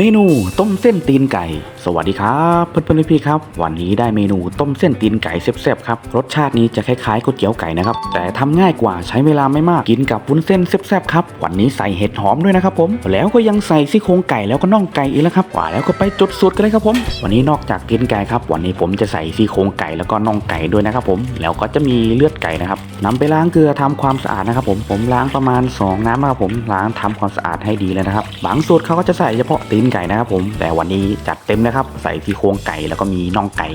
เมนูต้มเส้นตีนไก่ สวัสดีครับเพื่อนๆพี่ครับ วันนี้ได้เมนูต้มเส้นตีนไก่แซ่บๆครับรสชาตินี้จะคล้ายๆก๋วยเตี๋ยวไก่นะครับแต่ทำง่ายกว่าใช้เวลาไม่มากกินกับวุ้นเส้นแซ่บๆครับวันนี้ใส่เห็ดหอมด้วยนะครับผมแล้วก็ยังใส่ซี่โครงไก่แล้วก็น่องไก่อีกแล้วครับว่าแล้วก็ไปจุดสูตรกันเลยครับผม วันนี้นอกจากตีนไก่ครับ วันนี้ผมจะใส่ซี่โครงไก่แล้วก็น่องไก่ด้วยนะครับผมแล้วก็จะมีเลือดไก่นะครับนำไปล้างเกลือทำความสะอาดนะครับผมผมล้างประมาณสองน้ำนะครับผมล้างทำความสะอาดให้ดีเลยนะครับบางสูตรเขาก็จะใส่เฉพาะตีนไก่นะครับผมแต่วันนี้จัดเต็มนะครับ ใส่ซี่โครงไก่แล้วก็มีน่องไก่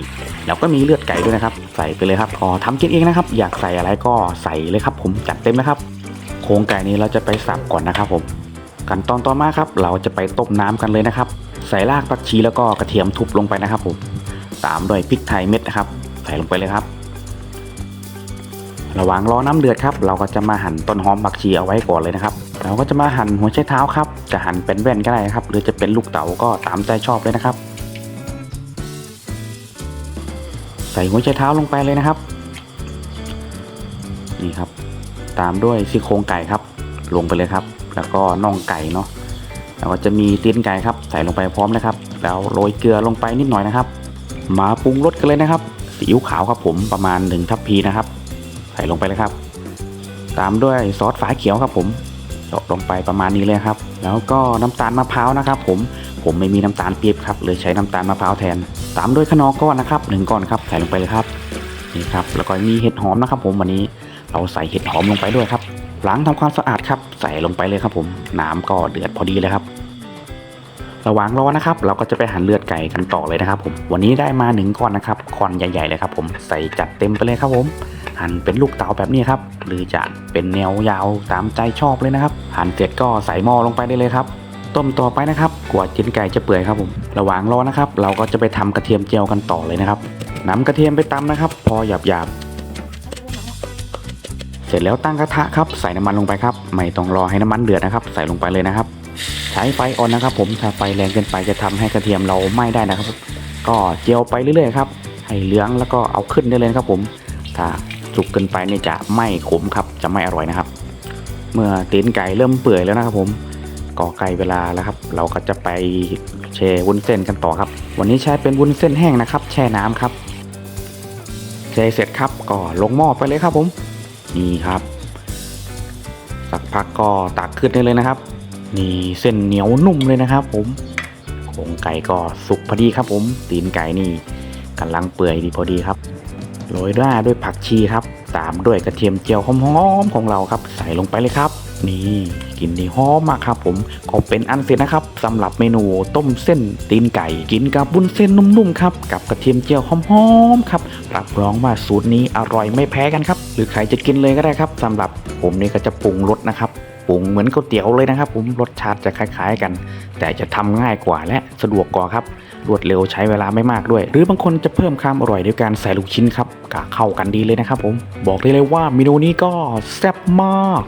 แล้วก็มีเลือดไก่ด้วยนะครับ ใส่ไปเลยครับพอทำกินเองนะครับ อยากใส่อะไรก็ใส่เลยครับผมจัดเต็มนะครับ โครงไก่นี้เราจะไปสับก่อนนะครับผมขั้นตอนต่อมาครับ เราจะไปต้มน้ำกันเลยนะครับ ใส่รากผักชีแล้วก็กระเทียมทุบลงไปนะครับผมตามด้วยพริกไทยเม็ดนะครับ ใส่ลงไปเลยครับ ระหว่างรอน้ำเดือดครับ เราก็จะมาหั่นต้นหอมผักชีเอาไว้ก่อนเลยนะครับ เราก็จะมาหั่นหัวไชเท้าครับ จะหั่นเป็นแว่นก็ได้ครับ หรือจะเป็นลูกเต๋าก็ตามใจชอบเลยนะครับ ใส่หัวไชเท้าลงไปเลยนะครับ นี่ครับ ตามด้วยซี่โครงไก่ครับ ลงไปเลยครับ แล้วก็น่องไก่เนาะแล้วก็จะมีตีนไก่ครับ ใส่ลงไปพร้อมนะครับ แล้วโรยเกลือลงไปนิดหน่อยนะครับ มาปรุงรสกันเลยนะครับซีอิ๊วขาวครับผมประมาณ1ทัพพีนะครับ ใส่ลงไปเลยครับ ตามด้วยซอสฝาเขียวครับผม เจาะลงไปประมาณนี้เลยครับ แล้วก็น้ำตาลมะพร้าวนะครับ ผมผมไม่มีน้ำตาลปี๊บครับเลยใช้น้ำตาลมะพร้าวแทน ตามด้วยขนอก้อนนะครับหนึ่งก้อนครับใส่ลงไปเลยครับนี่ครับแล้วก็มีเห็ดหอมนะครับ ผมวันนี้เราใส่เห็ดหอมลงไปด้วยครับล้างทำความสะอาดครับ ใส่ลงไปเลยครับ ผมน้ำก็เดือดพอดีเลยครับ ระหว่างรอนะครับ เราก็จะไปหั่นเลือดไก่กันต่อเลยนะครับ ผมวันนี้ได้มาหนึ่งก้อนนะครับก้อนใหญ่ๆเลยครับ ผมใส่จัดเต็มไปเลยครับผม หั่นเป็นลูกเต๋าแบบนี้ครับ หรือจะเป็นแนวยาวตามใจชอบเลยนะครับ หั่นเสร็จก็ใส่หม้อลงไปได้เลยครับ ต้มต่อไปนะครับกว่าจิ้นไก่จะเปื่อยครับผม ระหว่างรอนะครับ เราก็จะไปทำกระเทียมเจียวกันต่อเลยนะครับนำกระเทียมไปตำนะครับ พอหยาบหยาบๆเสร็จแล้วตั้งกระทะครับใส่น้ำมันลงไปครับไม่ต้องรอให้น้ำมันเดือดนะครับ ใส่ลงไปเลยนะครับ ใช้ไฟอ่อนนะครับ ผมถ้าไฟแรงเกินไปจะทำให้กระเทียมเราไหม้ได้นะครับ ก็เจียวไปเรื่อยๆครับให้เหลืองแล้วก็เอาขึ้นได้เลยครับผมถ้า สุกเกินไปเนี่ยจะไม่ขมครับจะไม่อร่อยนะครับ เมื่อตีนไก่เริ่มเปื่อยแล้วนะครับผมก็ใกล้เวลาแล้วครับ เราก็จะไปแช่วุ้นเส้นกันต่อครับ วันนี้ใช้เป็นวุ้นเส้นแห้งนะครับ แช่น้ำครับแช่เสร็จครับก็ลงหม้อไปเลยครับผมนี่ครับ สักพักก็ตักขึ้นได้เลยนะครับนี่เส้นเหนียวนุ่มเลยนะครับ ผมโครงไก่ก็สุกพอดีครับผมตีนไก่นี่กำลังเปื่อยดีพอดีครับ โรยด้วยด้วยผักชีครับ ตามด้วยกระเทียมเจียวหอมๆของเราครับ ใส่ลงไปเลยครับ นี่กลินดีหอมมากครับ ผมก็เป็นอันเสร็จนะครับสำหรับเมนูต้มเส้นตีนไก่ กินกับบุ้นเส้นนุ่มๆครับกับกระเทียมเจียวหอมๆครับรับรองว่าสูตรนี้อร่อยไม่แพ้กันครับ หรือใครจะกินเลยก็ได้ครับสำหรับผมนี่ก็จะปรุงรสนะครับปรุงเหมือนก๋วยเตี๋ยวเลยนะครับ ผมรสชาติจะคล้าย ๆ กัน แต่จะทำง่ายกว่าและสะดวกกว่าครับ รวดเร็วใช้เวลาไม่มากด้วย หรือบางคนจะเพิ่มความอร่อยด้วยการใส่ลูกชิ้นครับกะเข้ากันดีเลยนะครับผมบอกได้เลยว่าเมนูนี้ก็แซ่บมาก